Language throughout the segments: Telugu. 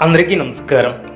అందరికీ నమస్కారం.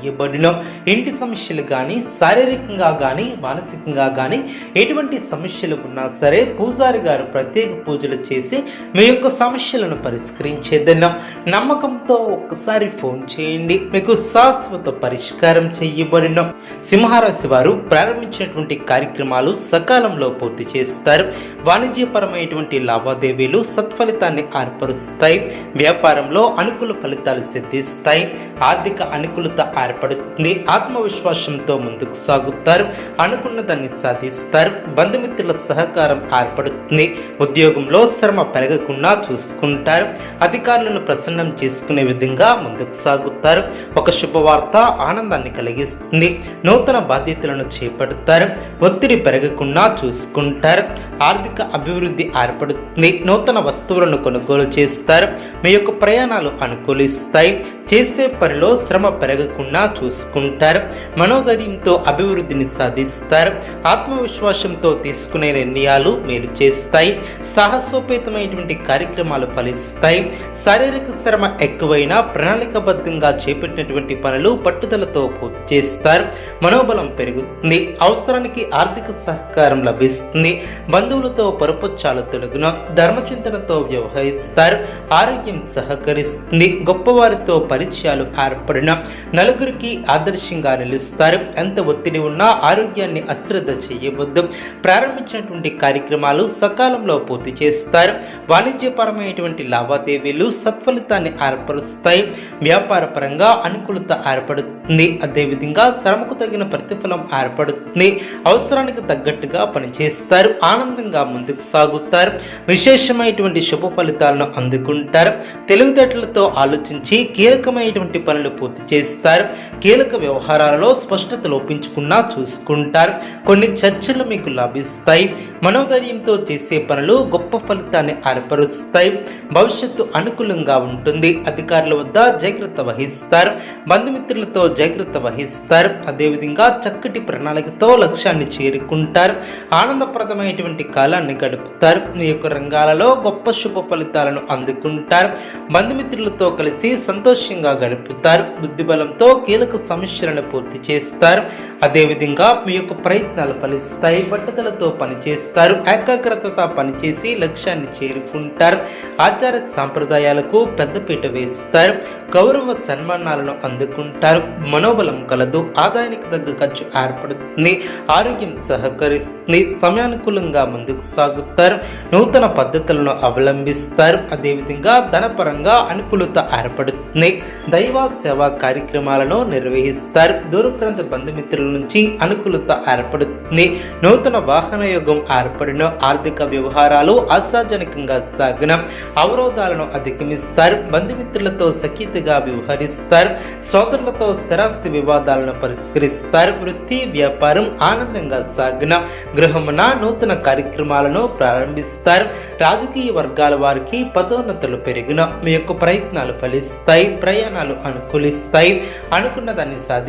చేయబడిన. ఇంటి సమస్యలు కానీ శారీరకంగా కానీ మానసికంగా కానీ ఎటువంటి సమస్యలు ఉన్నా సరే పూజారి గారు ప్రత్యేక పూజలు చేసి మీ యొక్క సమస్యలను పరిష్కరించేదన్నాం. నమ్మకంతో ఒక్కసారి ఫోన్ చేయండి. మీకు శాశ్వత పరిష్కారం చేయబడిన. సింహరాశి వారు ప్రారంభించినటువంటి కార్యక్రమాలు సకాలంలో పూర్తి చేస్తారు. వాణిజ్యపరమైనటువంటి లావాదేవీలు సత్ఫలితాన్ని ఏర్పరుస్తాయి. వ్యాపారంలో అనుకూల ఫలితాలు సిద్ధిస్తాయి. ఆర్థిక అనుకూలత ఏర్పడుతుంది. ఆత్మవిశ్వాసంతో ముందుకు సాగుతారు. అనుకున్న దాన్ని సాధిస్తారు. బంధుమిత్రుల సహకారం ఏర్పడుతుంది. ఉద్యోగంలో శ్రమ పెరగకుండా చూసుకుంటారు. అధికారులను ప్రసన్నం చేసుకునే విధంగా ముందుకు సాగుతారు. ఒక శుభవార్త ఆనందాన్ని కలిగిస్తుంది. నూతన బాధ్యతలను చేపడతారు. ఒత్తిడి పెరగకుండా చూసుకుంటారు. ఆర్థిక అభివృద్ధి ఏర్పడుతుంది. నూతన వస్తువులను కొనుగోలు చేస్తారు. మీ యొక్క ప్రయాణాలు అనుకూలిస్తాయి. చేసే పనిలో శ్రమ పెరగకుండా చూసుకుంటారు. మనోధైర్యంతో అభివృద్ధిని సాధిస్తారు. ఆత్మవిశ్వాసంతో తీసుకునే నిర్ణయాలు మీరు చేస్తాయి. సాహసోపేతమైనటువంటి కార్యక్రమాలు ఫలిస్తాయి. శారీరక శ్రమ ఎక్కువైనా ప్రణాళికబద్ధంగా చేపట్టినటువంటి పనులు పట్టుదలతో పూర్తి చేస్తారు. మనోబలం పెరుగుతుంది. అవసరానికి ఆర్థిక సహకారం లభిస్తుంది. బంధువులతో పరుపొచ్చాలు తొలగున ధర్మచింతనతో వ్యవహరిస్తారు. ఆరోగ్యం సహకరిస్తుంది. గొప్పవారితో పరిచయాలు ఏర్పడిన అందరికీ ఆదర్శంగా నిలుస్తారు. ఎంత ఒత్తిడి ఉన్నా ఆరోగ్యాన్ని అశ్రద్ధ చేయవద్దు. ప్రారంభించినటువంటి కార్యక్రమాలు సకాలంలో పూర్తి చేస్తారు. వాణిజ్యపరమైనటువంటి లావాదేవీలు సత్ఫలితాన్ని ఏర్పరుస్తాయి. వ్యాపార పరంగా అనుకూలత ఏర్పడుతుంది. అదేవిధంగా శ్రమకు తగిన ప్రతిఫలం ఏర్పడుతుంది. అవసరానికి తగ్గట్టుగా పనిచేస్తారు. ఆనందంగా ముందుకు సాగుతారు. విశేషమైనటువంటి శుభ ఫలితాలను అందుకుంటారు. తెలివితేటలతో ఆలోచించి కీలకమైనటువంటి పనులు పూర్తి చేస్తారు. కీలక వ్యవహారాలలో స్పష్టత లోపించుకున్నా చూసుకుంటారు. కొన్ని చర్చలు మీకు లభిస్తాయి. మనోధైర్యంతో చేసే పనులు గొప్ప ఫలితాన్ని ఏర్పరుస్తాయి. భవిష్యత్తు అనుకూలంగా ఉంటుంది. అధికారుల వద్ద జాగ్రత్త వహిస్తారు. బంధుమిత్రులతో జాగ్రత్త వహిస్తారు. అదేవిధంగా చక్కటి ప్రణాళికతో లక్ష్యాన్ని చేరుకుంటారు. ఆనందప్రదమైనటువంటి కాలాన్ని గడుపుతారు. మీ యొక్క రంగాలలో గొప్ప శుభ ఫలితాలను అందుకుంటారు. బంధుమిత్రులతో కలిసి సంతోషంగా గడుపుతారు. బుద్ధిబలంతో కీలక సమస్యలను పూర్తి చేస్తారు. అదేవిధంగా మీ యొక్క ప్రయత్నాలు ఫలిస్తాయి. పట్టుదలతో పనిచేస్తారు. ఏకాగ్రతతో పనిచేసి లక్ష్యాన్ని చేరుకుంటారు. ఆచార సాంప్రదాయాలకు పెద్దపీట వేస్తారు. గౌరవ సన్మానాలను అందుకుంటారు. మనోబలం కలదు. ఆదాయానికి తగ్గ ఖర్చు ఏర్పడుతుంది. ఆరోగ్యం సహకరిస్తుంది. సమయానుకూలంగా ముందుకు సాగుతారు. నూతన పద్ధతులను అవలంబిస్తారు. అదేవిధంగా ధనపరంగా అనుకూలత ఏర్పడుతుంది. దైవ సేవా కార్యక్రమాలను నిర్వహిస్తారు. దూరప్రాంత బంధుమిత్రుల నుంచి అనుకూలత ఏర్పడుతుంది. నూతన వాహన యోగం ఏర్పడిన ఆర్థిక వ్యవహారాలు ఆశాజనకంగా సాగిన అవరోధాలను అధిగమిస్తారు. బంధుమిత్రులతో సఖ్యతగా వ్యవహరిస్తారు. సోదరులతో స్థిరాస్తి వివాదాలను పరిష్కరిస్తారు. వృత్తి వ్యాపారం ఆనందంగా సాగిన గృహమున నూతన కార్యక్రమాలను ప్రారంభిస్తారు. రాజకీయ వర్గాల వారికి పదోన్నతులు పెరిగిన మీ యొక్క ప్రయత్నాలు ఫలిస్తాయి. ప్రయాణాలు అనుకూలిస్తాయి. అనుకున్న దాన్ని సాధి